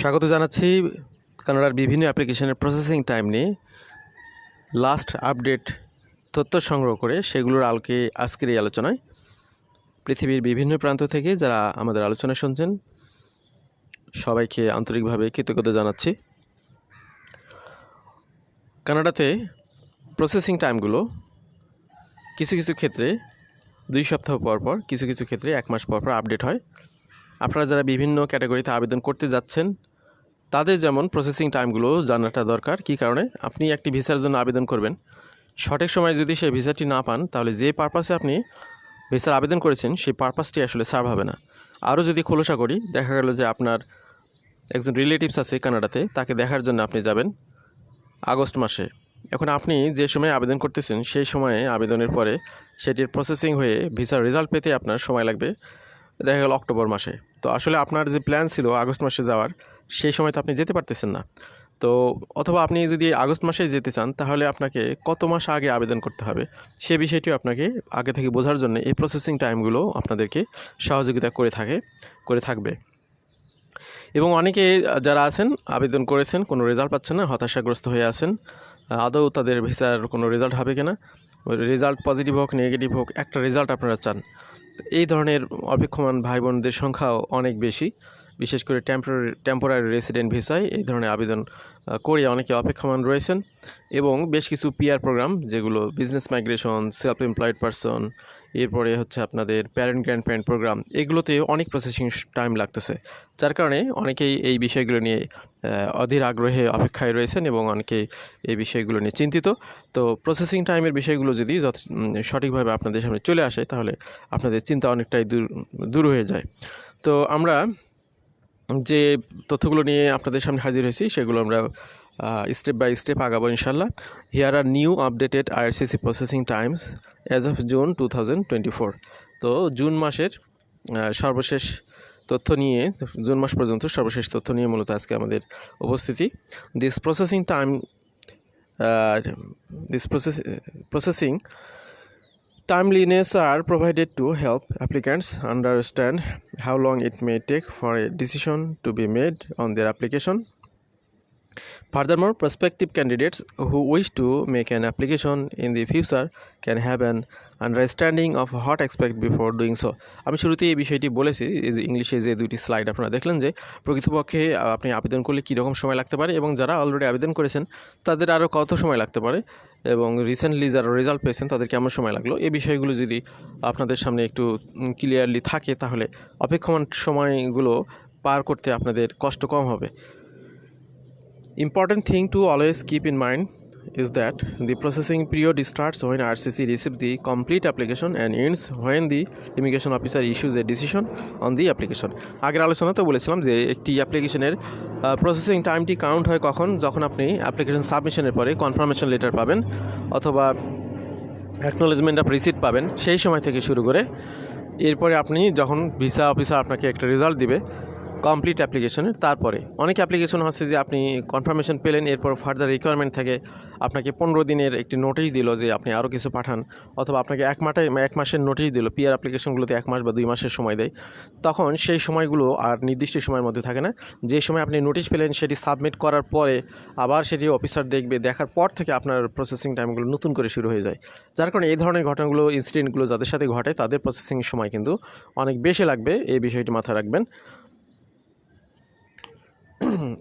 স্বাগত জানাচ্ছি কানাডার বিভিন্ন অ্যাপ্লিকেশনের প্রসেসিং টাইম নিয়ে। লাস্ট আপডেট তথ্য সংগ্রহ করে সেগুলোর আলোকে আজকের এই আলোচনায়। পৃথিবীর বিভিন্ন প্রান্ত থেকে যারা আমাদের আলোচনা শুনছেন, সবাইকে আন্তরিকভাবে কৃতজ্ঞতা জানাচ্ছি। কানাডাতে প্রসেসিং টাইমগুলো কিছু কিছু ক্ষেত্রে দুই সপ্তাহ পর পর, কিছু কিছু ক্ষেত্রে এক মাস পর পর আপডেট হয়। আপনারা যারা বিভিন্ন ক্যাটাগরিতে আবেদন করতে যাচ্ছেন, তাদের যেমন প্রসেসিং টাইমগুলো জানাটা দরকার। কী কারণে? আপনি একটি ভিসার জন্য আবেদন করবেন। সঠিক সময়ে যদি সেই ভিসাটি না পান, তাহলে যে পারপাসে আপনি ভিসার আবেদন করেছেন, সেই পারপাসটি আসলে সার্ভ হবে না। আরও যদি খোলসা করি, দেখা গেল যে আপনার একজন রিলেটিভস আছে কানাডাতে, তাকে দেখার জন্য আপনি যাবেন আগস্ট মাসে। এখন আপনি যে সময়ে আবেদন করতেছেন, সেই সময়ে আবেদনের পরে সেটির প্রসেসিং হয়ে ভিসার রেজাল্ট পেতে আপনার সময় লাগবে। দেখা গেল অক্টোবর মাসে। তো আসলে আপনার যে প্ল্যান ছিল আগস্ট মাসে যাওয়ার, সেই সময় তো আপনি যেতে পারতেছেন না। তো অথবা আপনি যদি আগস্ট মাসে যেতে চান, তাহলে আপনাকে কত মাস আগে আবেদন করতে হবে, সে বিষয়টিও আপনাকে আগে থেকে বোঝার জন্য এই প্রসেসিং টাইমগুলো আপনাদেরকে সহযোগিতা করে থাকে, করে থাকবে। এবং অনেকে যারা আছেন, আবেদন করেছেন, কোনো রেজাল্ট পাচ্ছেন না, হতাশাগ্রস্ত হয়ে আছেন, আদৌ তাদের ভিসার কোনো রেজাল্ট হবে কিনা? রেজাল্ট পজিটিভ হোক নেগেটিভ হোক, একটা রেজাল্ট আপনারা চান। এই ধরনের অপেক্ষমান ভাই বোনদের সংখ্যাও অনেক বেশি। বিশেষ করে টেম্পোরারি টেম্পোরারি রেসিডেন্ট ভিসায় এই ধরনের আবেদন করে অনেকে অপেক্ষমান রয়েছেন। এবং বেশ কিছু পিআর প্রোগ্রাম যেগুলো business migration self employed person এরপরে হচ্ছে আপনাদের প্যারেন্ট গ্র্যান্ড প্যারেন্ট প্রোগ্রাম এগুলোতে অনেক প্রসেসিং টাইম লাগতেছে। যার কারণে অনেকেই এই বিষয়গুলো নিয়ে অধীর আগ্রহে অপেক্ষায় রয়েছেন এবং অনেকেই এই বিষয়গুলো নিয়ে চিন্তিত। তো প্রসেসিং টাইমের বিষয়গুলো যদি যথ সঠিকভাবে আপনাদের সামনে চলে আসে, তাহলে আপনাদের চিন্তা অনেকটাই দূর দূর হয়ে যায়। তো আমরা যে তথ্যগুলো নিয়ে আপনাদের সামনে হাজির হয়েছি, সেগুলো আমরা স্টেপ বাই স্টেপ আগাবো ইনশাল্লাহ here are new updated IRCC processing times as of June two four তো জুন মাসের সর্বশেষ তথ্য নিয়ে জুন মাস পর্যন্ত সর্বশেষ তথ্য নিয়ে মূলত আজকে আমাদের উপস্থিতি। This processing time this process processing Timeliness are provided to help applicants understand how long it may take for a decision to be made on their application. Furthermore, prospective candidates who wish to make an application in the future can have an understanding of what expect before doing so. আমি শুরুতেই এই বিষয়টি বলেছি যে ইংলিশে যে দুইটি slide আপনারা দেখলেন যে প্রকৃতপক্ষে আপনি আবেদন করলে কীরকম সময় লাগতে পারে এবং যারা অলরেডি আবেদন করেছেন তাদের আরও কত সময় লাগতে পারে এবং রিসেন্টলি যারা রেজাল্ট পেয়েছেন তাদের কেমন সময় লাগল এই বিষয়গুলো যদি আপনাদের সামনে একটু ক্লিয়ারলি থাকে তাহলে অপেক্ষমান সময়গুলো পার করতে আপনাদের কষ্ট কম হবে Important thing to always keep in mind is that the processing period starts when RCC receives the complete application and ends when the immigration officer issues a decision on the application আগের আলোচনাতে বলেছিলাম যে একটি অ্যাপ্লিকেশনের processing টাইমটি count হয় কখন যখন আপনি অ্যাপ্লিকেশন সাবমিশনের পরে কনফার্মেশন লেটার পাবেন অথবা অ্যাকনোলেজমেন্ট অফ রিসিট পাবেন সেই সময় থেকে শুরু করে এরপরে আপনি যখন ভিসা অফিসার আপনাকে একটা রেজাল্ট দিবে কমপ্লিট অ্যাপ্লিকেশনের তারপরে। অনেক অ্যাপ্লিকেশন হচ্ছে যে আপনি কনফার্মেশন পেলেন, এরপর ফার্দার রিকোয়ারমেন্ট থাকে। আপনাকে পনেরো দিনের একটি নোটিশ দিল যে আপনি আরও কিছু পাঠান, অথবা আপনাকে এক মাসে এক মাসের নোটিশ দিল পিআর অ্যাপ্লিকেশনগুলোতে এক মাস বা দুই মাসের সময় দেয়। তখন সেই সময়গুলো আর নির্দিষ্ট সময়ের মধ্যে থাকে না। যে সময় আপনি নোটিশ পেলেন, সেটি সাবমিট করার পরে আবার সেটি অফিসার দেখবে, দেখার পর থেকে আপনার প্রসেসিং টাইমগুলো নতুন করে শুরু হয়ে যায়। যার কারণে এই ধরনের ঘটনাগুলো ইনসিডেন্টগুলো যাদের সাথে ঘটে, তাদের প্রসেসিং সময় কিন্তু অনেক বেশি লাগবে। এই বিষয়টি মাথায় রাখবেন।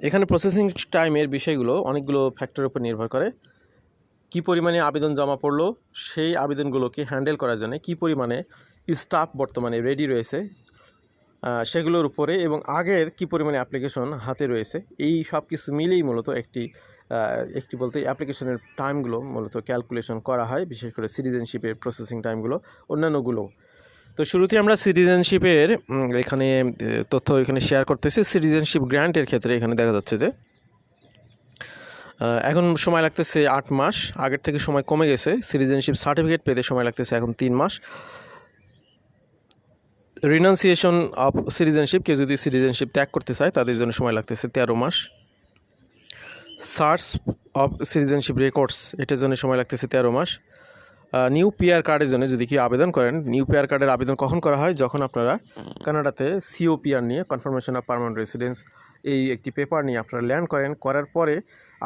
এখানে প্রসেসিং টাইমের বিষয়গুলো অনেকগুলো ফ্যাক্টরের উপর নির্ভর করে। কী পরিমাণে আবেদন জমা পড়ল, সেই আবেদনগুলোকে হ্যান্ডেল করার জন্য কী পরিমাণে স্টাফ বর্তমানে রেডি রয়েছে সেগুলোর উপরে এবং আগের কী পরিমাণে অ্যাপ্লিকেশন হাতে রয়েছে, এই সব কিছু মিলেই মূলত একটি একটি বলতে অ্যাপ্লিকেশনের টাইমগুলো মূলত ক্যালকুলেশন করা হয়, বিশেষ করে সিটিজেনশিপের প্রসেসিং টাইমগুলো অন্যান্যগুলো। তো শুরুতে আমরা সিটিজেনশিপের এখানে তথ্য এখানে শেয়ার করতেছি। সিটিজেনশিপ গ্র্যান্টের ক্ষেত্রে এখানে দেখা যাচ্ছে যে এখন সময় লাগতেছে আট মাস। আগের থেকে সময় কমে গেছে। সিটিজেনশিপ সার্টিফিকেট পেতে সময় লাগতেছে এখন তিন মাস। রিনাউন্সিয়েশন অফ সিটিজেনশিপ কেউ যদি সিটিজেনশিপ ত্যাগ করতে চায়, তাদের জন্য সময় লাগতেছে তেরো মাস। সার্চ অফ সিটিজেনশিপ রেকর্ডস এটার জন্য সময় লাগতেছে তেরো মাস। নিউ পিআর কার্ডের জন্য যদি কি আবেদন করেন নিউ পিআর কার্ডের আবেদন কখন করা হয়? যখন আপনারা কানাডাতে সিওপিআর নিয়ে কনফার্মেশন অফ পারমানেন্ট রেসিডেন্স এই একটি পেপার নিয়ে আপনারা ল্যান্ড করেন, করার পরে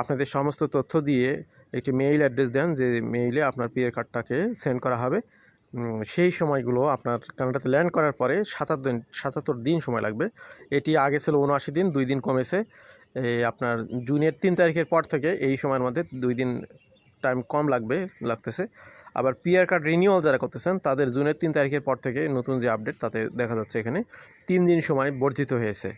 আপনাদের সমস্ত তথ্য দিয়ে একটি মেইল অ্যাড্রেস দেন, যে মেইলে আপনার পিআর কার্ডটাকে সেন্ড করা হবে। সেই সময়গুলো আপনার কানাডাতে ল্যান্ড করার পরে সাতাত্তর দিন সাতাত্তর দিন সময় লাগবে। এটি আগে ছিল উনআশি দিন, দুই দিন কমেছে। আপনার জুনের তিন তারিখের পর থেকে এই সময়ের মধ্যে দুই দিন টাইম কম লাগবে, লাগতেছে। আবার পিআর কার্ড রিনিউয়াল যারা করতেছেন, তাদের জুনের তিন তারিখের পর থেকে নতুন যে আপডেট তাতে দেখা যাচ্ছে এখানে তিন দিন সময় বর্ধিত হয়েছে।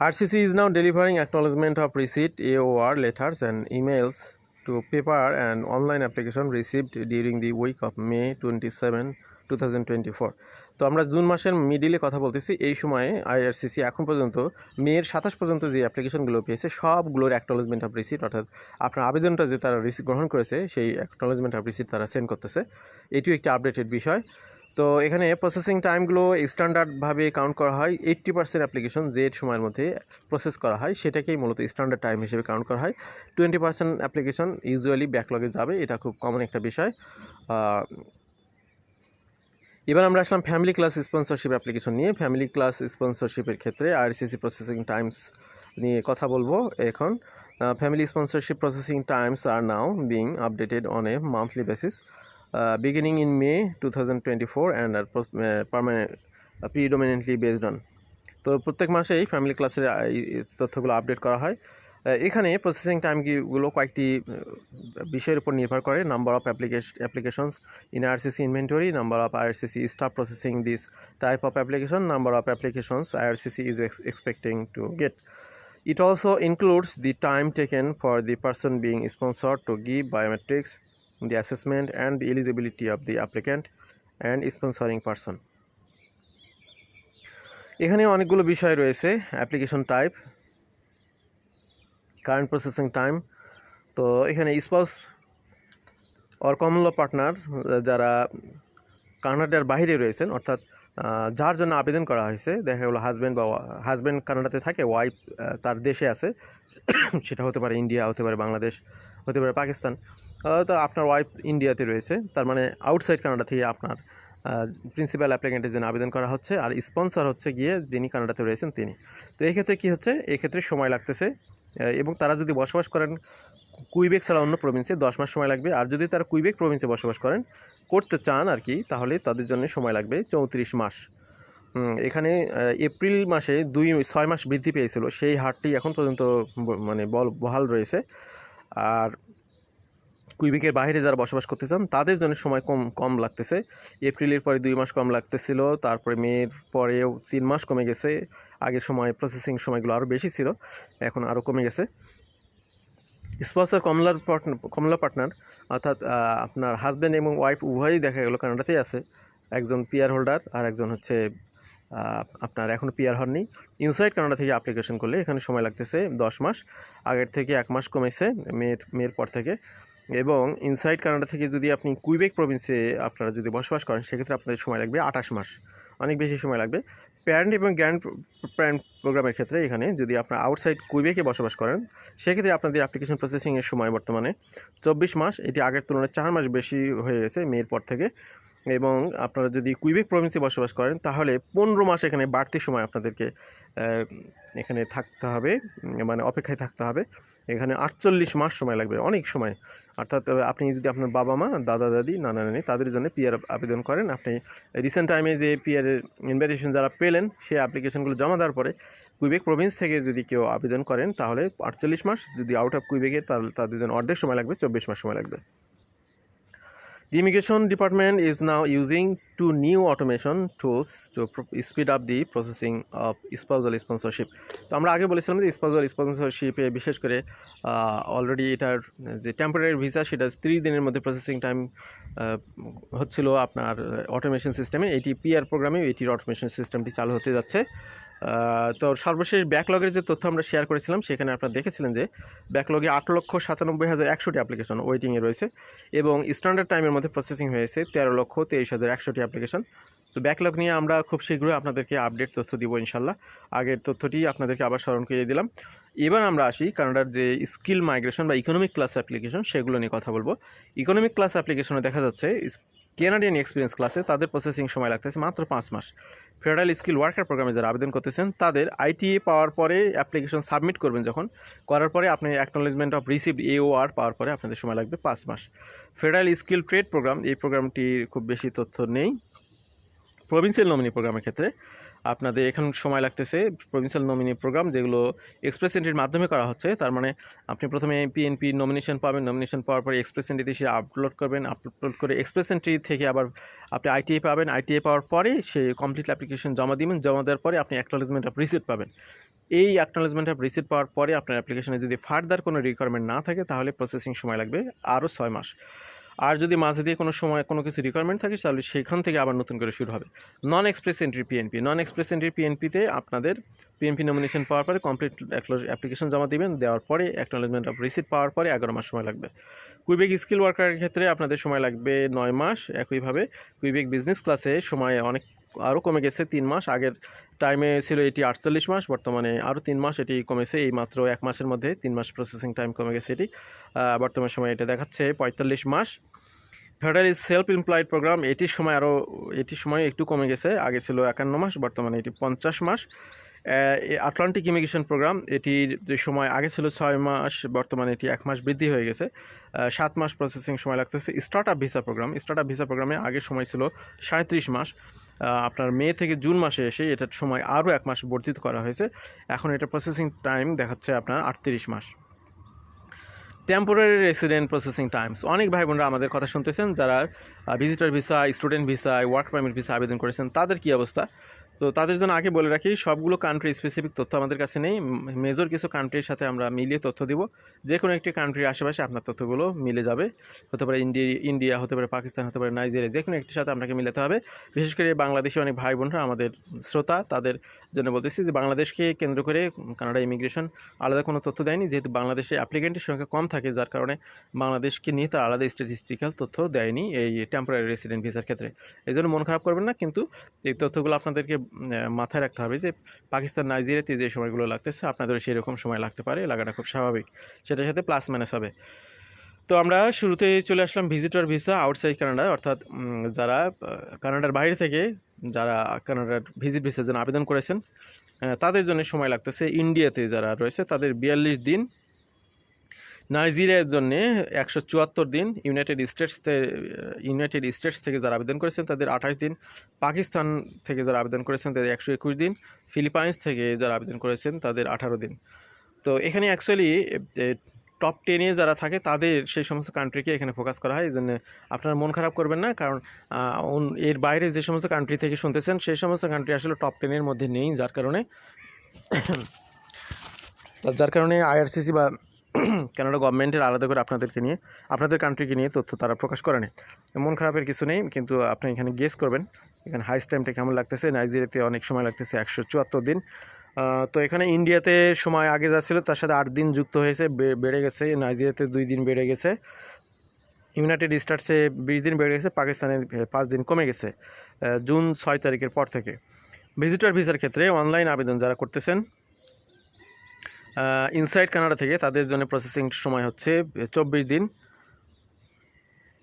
আর RCC is now delivering acknowledgement of receipt A O R letters and emails to paper and online application received during the week of May twenty seven 2024 তো আমরা জুন মাসের মিডিলে কথা বলতেছি, এই সময়ে আইআরসিসি এখন পর্যন্ত মেয়ের সাতাশ পর্যন্ত যে অ্যাপ্লিকেশনগুলো পেয়েছে, সবগুলোর অ্যাকনোলেজমেন্ট অফ রিসিট অর্থাৎ আপনার আবেদনটা যে তারা রিসিভ গ্রহণ করেছে, সেই অ্যাকনোলেজমেন্ট অফ রিসিট তারা সেন্ড করতেছে। এটিও একটি আপডেটেড বিষয়। তো এখানে প্রসেসিং টাইমগুলো স্ট্যান্ডার্ডভাবে কাউন্ট করা হয় এইট্টি পার্সেন্ট অ্যাপ্লিকেশন যে সময়ের মধ্যে প্রসেস করা হয়, সেটাকেই মূলত স্ট্যান্ডার্ড টাইম হিসেবে কাউন্ট করা হয়। টোয়েন্টি পার্সেন্ট অ্যাপ্লিকেশন ইউজুয়ালি ব্যাকলগে যাবে, এটা খুব কমন একটা বিষয়। এবার আমরা আসলাম ফ্যামিলি ক্লাস স্পন্সরশিপ অ্যাপ্লিকেশন নিয়ে। ফ্যামিলি ক্লাস স্পন্সরশিপের ক্ষেত্রে আরসিসি প্রসেসিং টাইমস নিয়ে কথা বলব এখন। Family sponsorship processing times are now being updated on a monthly basis beginning in May two thousand twenty four and are permanent predominantly based on তো প্রত্যেক মাসেই ফ্যামিলি ক্লাসের তথ্যগুলো আপডেট করা হয়। এখানে প্রসেসিং টাইম টাইমগুলো কয়েকটি বিষয়ের উপর নির্ভর করে। Number of applications in RCC inventory number of IRCC staff processing this type of application number of applications IRCC is expecting to get it also includes the time taken for the person being sponsor to give biometrics the assessment and the eligibility of the applicant and sponsoring person এখানে অনেকগুলো বিষয় রয়েছে application type current processing time তো এখানে spouse or common law partner যারা কানাডার বাইরে রয়েছেন, অর্থাৎ যার জন্য আবেদন করা হয়েছে, দেখা গেলো হাজব্যান্ড বা হাজব্যান্ড কানাডাতে থাকে ওয়াইফ তার দেশে আছে, সেটা হতে পারে ইন্ডিয়া হতে পারে বাংলাদেশ, হতে পারে পাকিস্তান। তো আপনার ওয়াইফ ইন্ডিয়াতে রয়েছে, তার মানে আউটসাইড কানাডা থেকে আপনার প্রিন্সিপাল অ্যাপ্লিকেন্টের জন্য আবেদন করা হচ্ছে, আর স্পন্সর হচ্ছে গিয়ে যিনি কানাডাতে রয়েছেন তিনি। তো এক্ষেত্রে কী হচ্ছে? এক্ষেত্রে সময় লাগতেছে। এবং তারা যদি বসবাস করেন কুইবেক ছাড়া অন্য প্রভিন্সে দশ মাস সময় লাগবে। আর যদি তারা কুইবেক প্রভিন্সে বসবাস করেন, করতে চান আর কি, তাহলে তাদের জন্য সময় লাগবে চৌত্রিশ মাস। এখানে এপ্রিল মাসে দুই, ছয় মাস বৃদ্ধি পেয়েছিল। সেই হারটি এখন পর্যন্ত মানে বল, বহাল রয়েছে। আর কুইবেকের বাইরে যারা বসবাস করতে চান, তাদের জন্য সময় কম কম লাগতেছে। এপ্রিলের পরে দুই মাস কম লাগতেছিল, তারপরে মের পরেও তিন মাস কমে গেছে। আগের সময় প্রসেসিং সময়গুলো আরও বেশি ছিল, এখন আরও কমে গেছে। স্পন্সর কমলার পার্টনার, কমলা পার্টনার, অর্থাৎ আপনার হাজব্যান্ড এবং ওয়াইফ উভয়ই দেখা গেলো কানাডাতেই আছে। একজন পিয়ার হোল্ডার আর একজন হচ্ছে আপনার এখনও পিয়ার হননি। ইনসাইড কানাডা থেকে অ্যাপ্লিকেশন করলে এখানে সময় লাগতেছে দশ মাস। আগের থেকে এক মাস কমেছে, মেয়ের মেয়ের পর থেকে। এবং ইনসাইড কানাডা থেকে যদি আপনি কুইবেক প্রভিন্সে আপনারা যদি বসবাস করেন, সেক্ষেত্রে আপনাদের সময় লাগবে আঠাশ মাস। অনেক বেশি সময় লাগবে। প্যারেন্ট এবং গ্র্যান্ড প্যারেন্ট প্রোগ্রামের ক্ষেত্রে এখানে যদি আপনার আউটসাইড কুইবেকে বসবাস করেন, সেক্ষেত্রে আপনাদের অ্যাপ্লিকেশন প্রসেসিংয়ের সময় বর্তমানে চব্বিশ মাস। এটি আগের তুলনায় চার মাস বেশি হয়ে গেছে মেয়ের পর থেকে। এবং আপনারা যদি কুইবেক প্রভিন্সে বসবাস করেন, তাহলে পনেরো মাস এখানে বাড়তি সময় আপনাদেরকে এখানে থাকতে হবে মানে অপেক্ষায় থাকতে হবে। এখানে আটচল্লিশ মাস সময় লাগবে, অনেক সময়। অর্থাৎ আপনি যদি আপনার বাবা মা, দাদা, দাদি, নানা, নানি, তাদের জন্য পিআর আবেদন করেন, আপনি রিসেন্ট টাইমে যে পিআরের ইনভাইটেশন যারা পেলেন, সেই অ্যাপ্লিকেশনগুলো জমা দেওয়ার পরে কুইবেক প্রভিন্স থেকে যদি কেউ আবেদন করেন, তাহলে আটচল্লিশ মাস যদি আউট অফ কুইবেকে তাহলে তাদের জন্য অর্ধেক সময় লাগবে, চব্বিশ মাস সময় লাগবে। The immigration department is now using two new automation tools to speed up the processing of spousal sponsorship. তো আমরা আগে বলেছিলাম যে স্পাউজাল স্পন্সরশিপে বিশেষ করে অলরেডি এটার, যে টেম্পোরারি ভিসা সেটা ত্রিশ দিনের মধ্যে প্রসেসিং টাইম হচ্ছিল আপনার অটোমেশন সিস্টেমে এটি পিআর প্রোগ্রামে এটির অটোমেশন সিস্টেমটি চালু হতে যাচ্ছে। তো সর্বশেষ ব্যাকলগের যে তথ্য আমরা শেয়ার করেছিলাম, সেখানে আপনারা দেখেছিলেন যে ব্যাকলগে আট লক্ষ সাতানব্বই হাজার একশোটি অ্যাপ্লিকেশন ওয়েটিংয়ে রয়েছে এবং স্ট্যান্ডার্ড টাইমের মধ্যে প্রসেসিং হয়েছে তেরো লক্ষ তেইশ হাজার একশোটি অ্যাপ্লিকেশন তো ব্যাকলগ নিয়ে আমরা খুব শীঘ্রই আপনাদেরকে আপডেট তথ্য দিব ইনশাল্লাহ। আগের তথ্যটি আপনাদেরকে আবার স্মরণ করিয়ে দিলাম। এবার আমরা আসি কানাডার যে স্কিল মাইগ্রেশন বা ইকোনমিক ক্লাস অ্যাপ্লিকেশন সেগুলো নিয়ে কথা বলব। ইকোনমিক ক্লাস অ্যাপ্লিকেশনে দেখা যাচ্ছে কেনাডিয়ান এক্সপিরিয়েন্স ক্লাসে তাদের প্রসেসিং সময় লাগতেছে মাত্র পাঁচ মাস। ফেডারেল স্কিল ওয়ার্কার প্রোগ্রামে যারা আবেদন করতেছেন, তাদের আইটিএ পাওয়ার পরে অ্যাপ্লিকেশন সাবমিট করবেন যখন। করার পরে আপনি অ্যাকনোলেজমেন্ট অফ রিসিভ এওআর পাওয়ার পরে আপনাদের সময় লাগবে পাঁচ মাস। ফেডারেল স্কিল ট্রেড প্রোগ্রাম এই প্রোগ্রামটির খুব বেশি তথ্য নেই। প্রভিন্সিয়াল নমিনি প্রোগ্রামের ক্ষেত্রে আপনাদের এখন সময় লাগতেছে প্রভিন্সিয়াল নমিনি প্রোগ্রাম যেগুলো এক্সপ্রেস এন্ট্রির মাধ্যমে করা হচ্ছে। তার মানে আপনি প্রথমে পিএনপি নমিনেশন পাবেন নমিনেশন পাওয়ার পরে এক্সপ্রেস এন্ট্রিতে সে আপলোড করবেন আপলোড করে এক্সপ্রেস এন্ট্রি থেকে আবার আপনি আইটিএ পাবেন। আইটিএ পাওয়ার পরে সে কমপ্লিট অ্যাপ্লিকেশন জমা দিবেন, জমা দেওয়ার পরে আপনি অ্যাকনোলেজমেন্ট অফ রিসিপ্ট পাবেন। এই অ্যাকনোলেজমেন্ট অফ রিসিপ্ট পাওয়ার পরে আপনার অ্যাপ্লিকেশনে যদি ফার্দার কোনো রিকোয়ারমেন্ট না থাকে, তাহলে প্রসেসিং সময় লাগবে আরও ছয় মাস। আর যদি মাঝে দিয়ে কোনো সময় কোনো কিছু রিকোয়ারমেন্ট থাকে, তাহলে সেখান থেকে আবার নতুন করে শুরু হবে। Non express entry PNP non express entry পিএনপিতে আপনাদের পিএনপি নমিনেশন পাওয়ার পরে কমপ্লিট অ্যাপ্লিকেশন জমা দেবেন, দেওয়ার পরে অ্যাকনোলেজমেন্ট অফ রিসিট পাওয়ার পরে এগারো মাস সময় লাগবে। কুইবেক স্কিল ওয়ার্কারের ক্ষেত্রে আপনাদের সময় লাগবে নয় মাস। একইভাবে কুইবেক বিজনেস ক্লাসে সময় অনেক আরও কমে গেছে তিন মাস। আগের টাইমে ছিল এটি আটচল্লিশ মাস, বর্তমানে আরও তিন মাস এটি কমেছে। এই মাত্র এক মাসের মধ্যে তিন মাস প্রসেসিং টাইম কমে গেছে এটি বর্তমান সময় এটা দেখাচ্ছে পঁয়তাল্লিশ মাস। ফেডারেল সেলফ এমপ্লয়েড প্রোগ্রাম এটির সময় আরও এটির সময় একটু কমে গেছে আগে ছিল একান্ন মাস, বর্তমানে এটি পঞ্চাশ মাস। আটলান্টিক ইমিগ্রেশন প্রোগ্রাম এটির যে সময় আগে ছিল ছয় মাস, বর্তমানে এটি এক মাস বৃদ্ধি হয়ে গেছে। সাত মাস প্রসেসিং সময় লাগতেছে। Start up visa programme start up visa প্রোগ্রামে আগের সময় ছিল সাঁত্রিশ মাস। আপনার মে থেকে জুন মাসে এসে এটার সময় আরও এক মাস বর্ধিত করা হয়েছে। এখন এটা প্রসেসিং টাইম দেখাচ্ছে আপনার আটত্রিশ মাস। টেম্পোরারি রেসিডেন্ট প্রসেসিং টাইমস অনেক ভাই বোনরা আমাদের কথা শুনতেছেন, যারা visitor visa student visa work permit visa আবেদন করেছেন, তাদের কী অবস্থা? তো তাদের জন্য আগে বলে রাখি, সবগুলো কান্ট্রি স্পেসিফিক তথ্য আমাদের কাছে নেই। মেজর কিছু কান্ট্রির সাথে আমরা মিলিয়ে তথ্য দিব। যে কোনো একটি কান্ট্রির আশেপাশে আপনার তথ্যগুলো মিলে যাবে। হতে পারে ইন্ডিয়া ইন্ডিয়া, হতে পারে পাকিস্তান, হতে পারে নাইজেরিয়া যে কোনো একটির সাথে আপনাকে মিলাতে হবে। বিশেষ করে বাংলাদেশে অনেক ভাই বোনরা আমাদের শ্রোতা, তাদের জন্য বলতেছি যে বাংলাদেশকে কেন্দ্র করে কানাডা ইমিগ্রেশন আলাদা কোনো তথ্য দেয়নি। যেহেতু বাংলাদেশে অ্যাপ্লিকেন্টের সংখ্যা কম থাকে, যার কারণে বাংলাদেশকে নিয়ে তার আলাদা স্ট্যাটিস্টিক্যাল তথ্য দেয়নি এই টেম্পোরারি রেসিডেন্ট ভিসার ক্ষেত্রে। এই জন্য মন খারাপ করবেন না, কিন্তু এই তথ্যগুলো আপনাদেরকে মাথায় রাখতে হবে যে পাকিস্তান নাইজেরিয়াতে যে সময়গুলো লাগতেছে, আপনাদেরও সেই রকম সময় লাগতে পারে, লাগাটা খুব স্বাভাবিক। সেটার সাথে প্লাস মাইনাস হবে। তো আমরা শুরুতে চলে আসলাম ভিজিটর ভিসা আউটসাইড কানাডা অর্থাৎ যারা কানাডার বাইরে থেকে যারা কানাডার ভিজিট ভিসার জন্য আবেদন করেছেন তাদের জন্য সময় লাগতেছে ইন্ডিয়াতে যারা রয়েছে, তাদের বিয়াল্লিশ দিন নাইজেরিয়ার জন্য একশো চুয়াত্তর দিন ইউনাইটেড স্টেটস ইউনাইটেড স্টেটস থেকে যারা আবেদন করেছেন তাদের আঠাশ দিন। পাকিস্তান থেকে যারা আবেদন করেছেন তাদের একশো একুশ দিন। ফিলিপাইন্স থেকে যারা আবেদন করেছেন তাদের আঠারো দিন। তো এখানে অ্যাকচুয়ালি টপ টেনে যারা থাকে তাদের সেই সমস্ত কান্ট্রিকে এখানে ফোকাস করা হয়। এই জন্য আপনারা মন খারাপ করবেন না, কারণ এর বাইরে যে সমস্ত কান্ট্রি থেকে শুনতেছেন সেই সমস্ত কান্ট্রি আসলে টপ টেনের মধ্যে নেই, যার কারণে যার কারণে আইআরসিসি বা কানাডা গভর্নমেন্টের আলাদা করে আপনাদেরকে নিয়ে, আপনাদের কান্ট্রিকে নিয়ে তথ্য তারা প্রকাশ করে না মন খারাপের কিছু নেই, কিন্তু আপনি এখানে গেস করবেন, এখানে হাইস্ট টাইমটা কেমন লাগতেছে? নাইজেরিয়াতে অনেক সময় লাগতেছে, একশো চুয়াত্তর দিন। তো এখানে ইন্ডিয়াতে সময় আগে যা ছিল, তার সাথে আট দিন যুক্ত হয়েছে বেড়ে গেছে। নাইজেরিয়াতে দুই দিন বেড়ে গেছে। ইউনাইটেড স্টেটসে বিশ দিন বেড়ে গেছে পাকিস্তানে পাঁচ দিন কমে গেছে জুন ছয় তারিখের পর থেকে। ভিজিটর ভিসার ক্ষেত্রে অনলাইন আবেদন যারা করতেছেন ইনসাইড কানাডা থেকে তাদের জন্য প্রসেসিং সময় হচ্ছে চব্বিশ দিন।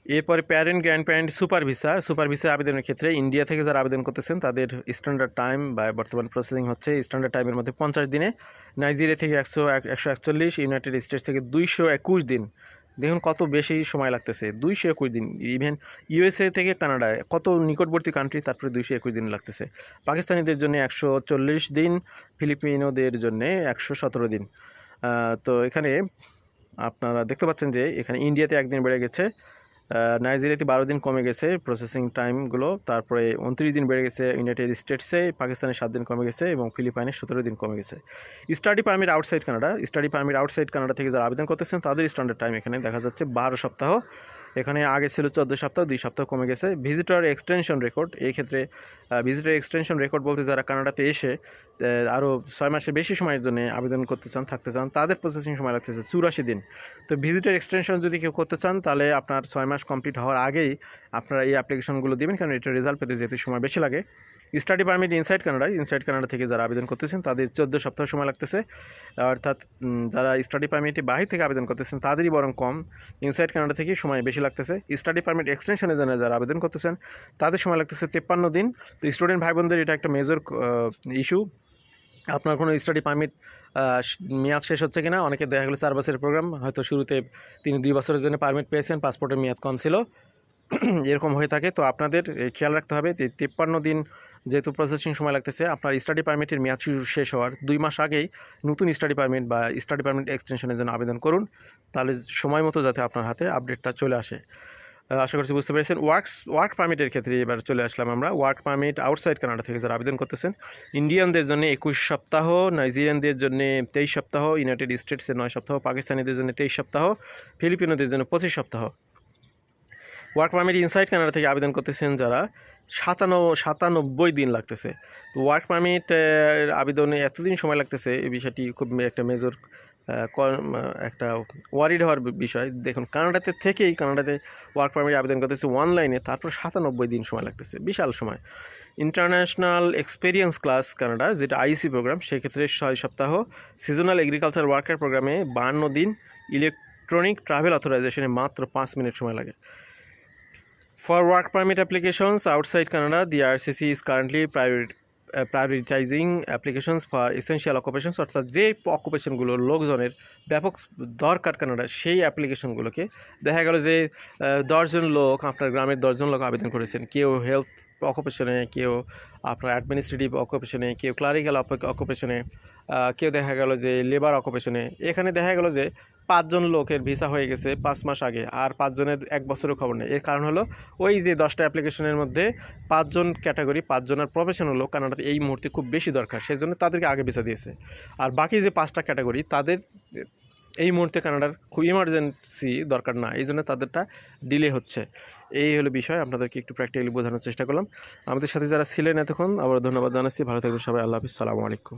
এরপরে parent grandparent super visa super visa আবেদনের ক্ষেত্রে ইন্ডিয়া থেকে যারা আবেদন করতেছেন, তাদের স্ট্যান্ডার্ড টাইম বা বর্তমান প্রসেসিং হচ্ছে স্ট্যান্ডার্ড টাইমের মধ্যে পঞ্চাশ দিনে। নাইজেরিয়া থেকে একশো একশো একচল্লিশ ইউনাইটেড স্টেটস থেকে দুইশো একুশ দিন। দেখুন কত বেশি সময় লাগতেছে। দুইশো একুশ দিন। ইভেন ইউএসএ থেকে কানাডায় কত নিকটবর্তী কান্ট্রি তারপরে দুইশো একুশ দিন লাগতেছে। পাকিস্তানিদের জন্য একশো চল্লিশ দিন, ফিলিপিনোদের জন্য একশো সতেরো দিন। তো এখানে আপনারা দেখতে পাচ্ছেন যে এখানে ইন্ডিয়াতে একদিন বেড়ে গেছে। নাইজেরিয়াতে বারো দিন কমে গেছে প্রসেসিং টাইমগুলো তারপরে উনত্রিশ দিন বেড়ে গেছে ইউনাইটেড স্টেটসে পাকিস্তানে সাত দিন কমে গেছে এবং ফিলিপাইনে সতেরো দিন কমে গেছে। Study permit outside Canada study permit outside Canada থেকে যারা আবেদন করতেছেন, তাদের স্ট্যান্ডার্ড টাইম এখানে দেখা যাচ্ছে বারো সপ্তাহ। এখানে আগে ছিল চোদ্দ সপ্তাহ, দুই সপ্তাহ কমে গেছে। ভিজিটর এক্সটেনশন রেকর্ড এই ক্ষেত্রে ভিজিটর এক্সটেনশন রেকর্ড বলতে যারা কানাডাতে এসে আরও ছয় মাসের বেশি সময়ের জন্য আবেদন করতে চান, থাকতে চান, তাদের প্রসেসিং সময় লাগতেছে চুরাশি দিন। তো ভিজিটর এক্সটেনশন যদি কেউ করতে চান, তাহলে আপনার ছয় মাস কমপ্লিট হওয়ার আগেই আপনারা এই অ্যাপ্লিকেশনগুলো দেবেন, কারণ এটা রেজাল্ট পেতে যেতে সময় বেশি লাগে। Study permit inside Canada inside Canada থেকে যারা আবেদন করতেছেন, তাদের চোদ্দ সপ্তাহ সময় লাগতেছে। অর্থাৎ যারা স্টাডি পারমিটে বাহির থেকে আবেদন করতেছেন, তাদেরই বরং কম। ইনসাইড কানাডা থেকে সময় বেশি লাগতেছে। স্টাডি পারমিট এক্সটেনশনের জন্য যারা আবেদন করতেছেন, তাদের সময় লাগতেছে তেপ্পান্ন দিন। তো স্টুডেন্ট ভাই বোনদের এটা একটা মেজর ইস্যু আপনার কোনো স্টাডি পারমিট মেয়াদ শেষ হচ্ছে কিনা, অনেকে দেখা গেলো চার বছরের প্রোগ্রাম হয়তো শুরুতে তিনি দুই বছরের জন্য পারমিট পেয়েছেন পাসপোর্টের মেয়াদ কম ছিল। এরকম হয়ে থাকে। তো আপনাদের খেয়াল রাখতে হবে যে তিপ্পান্ন দিন যেহেতু প্রসেসিং সময় লাগতেছে, আপনার স্টাডি পারমিটের মেয়াদ শেষ হওয়ার দুই মাস আগেই নতুন স্টাডি পারমিট বা স্টাডি পারমিট এক্সটেনশনের জন্য আবেদন করুন। তাহলে সময় মতো যাতে আপনার হাতে আপডেটটা চলে আসে। আশা করছি বুঝতে পেরেছেন। ওয়ার্কস ওয়ার্ক পারমিটের ক্ষেত্রে এবার চলে আসলাম আমরা। ওয়ার্ক পারমিট আউটসাইড কানাডা থেকে যারা আবেদন করতেছেন ইন্ডিয়ানদের জন্য একুশ সপ্তাহ নাইজেরিয়ানদের জন্য তেইশ সপ্তাহ ইউনাইটেড স্টেটসের নয় সপ্তাহ পাকিস্তানিদের জন্য তেইশ সপ্তাহ ফিলিপিনোদের জন্য পঁচিশ সপ্তাহ। ওয়ার্ক পারমিট ইনসাইড কানাডা থেকে আবেদন করতেছেন যারা সাতানব্বই সাতানব্বই দিন লাগতেছে। তো ওয়ার্ক পারমিট আবেদনে এতদিন সময় লাগতেছে, এই বিষয়টি খুব একটা মেজর একটা ওয়ারিড হওয়ার বিষয়। দেখুন কানাডাতে থেকেই কানাডাতে ওয়ার্ক পারমিট আবেদন করতেছে অনলাইনে তারপর সাতানব্বই দিন সময় লাগতেছে। বিশাল সময়। ইন্টারন্যাশনাল এক্সপেরিয়েন্স ক্লাস কানাডা যেটা আইসি প্রোগ্রাম সেক্ষেত্রে ছয় সপ্তাহ। সিজনাল এগ্রিকালচার ওয়ার্কার প্রোগ্রামে বান্ন দিন। ইলেকট্রনিক ট্রাভেল অথরাইজেশনে মাত্র পাঁচ মিনিট সময় লাগে। For work permit applications outside Canada, the RCC is currently priori- uh, prioritizing applications for essential occupations অর্থাৎ যে অকুপেশনগুলো লোকজনের ব্যাপক দরকার কানাডা সেই অ্যাপ্লিকেশনগুলোকে দেখা গেল যে দশজন লোক আপনার গ্রামের দশজন লোক আবেদন করেছেন কেউ হেলথ অকুপেশনে কেউ আপনার অ্যাডমিনিস্ট্রেটিভ অকুপেশনে কেউ ক্লারিক্যাল অকুপেশনে কেউ দেখা গেল যে লেবার অকুপেশনে এখানে দেখা গেল যে পাঁচজন লোকের ভিসা হয়ে গেছে পাঁচ মাস আগে আর পাঁচজনের এক বছরের খবর নেই। এর কারণ হলো ওই যে দশটা অ্যাপ্লিকেশনের মধ্যে পাঁচজন ক্যাটাগরি পাঁচজনের প্রফেশনাল লোক কানাডাতে এই মুহূর্তে খুব বেশি দরকার। সেই জন্য তাদেরকে আগে ভিসা দিয়েছে। আর বাকি যে পাঁচটা ক্যাটাগরি তাদের এই মুহূর্তে কানাডার খুব ইমার্জেন্সি দরকার না, এই জন্য তাদেরটা ডিলে হচ্ছে। এই হলো বিষয়, আপনাদেরকে একটু প্র্যাকটিক্যালি বোঝানোর চেষ্টা করলাম। আমাদের সাথে যারা ছিলেন এতক্ষণ আবার ধন্যবাদ জানাচ্ছি। ভালো থাকবেন সবাই, আল্লাহ হাফিজ। সালামু আলাইকুম।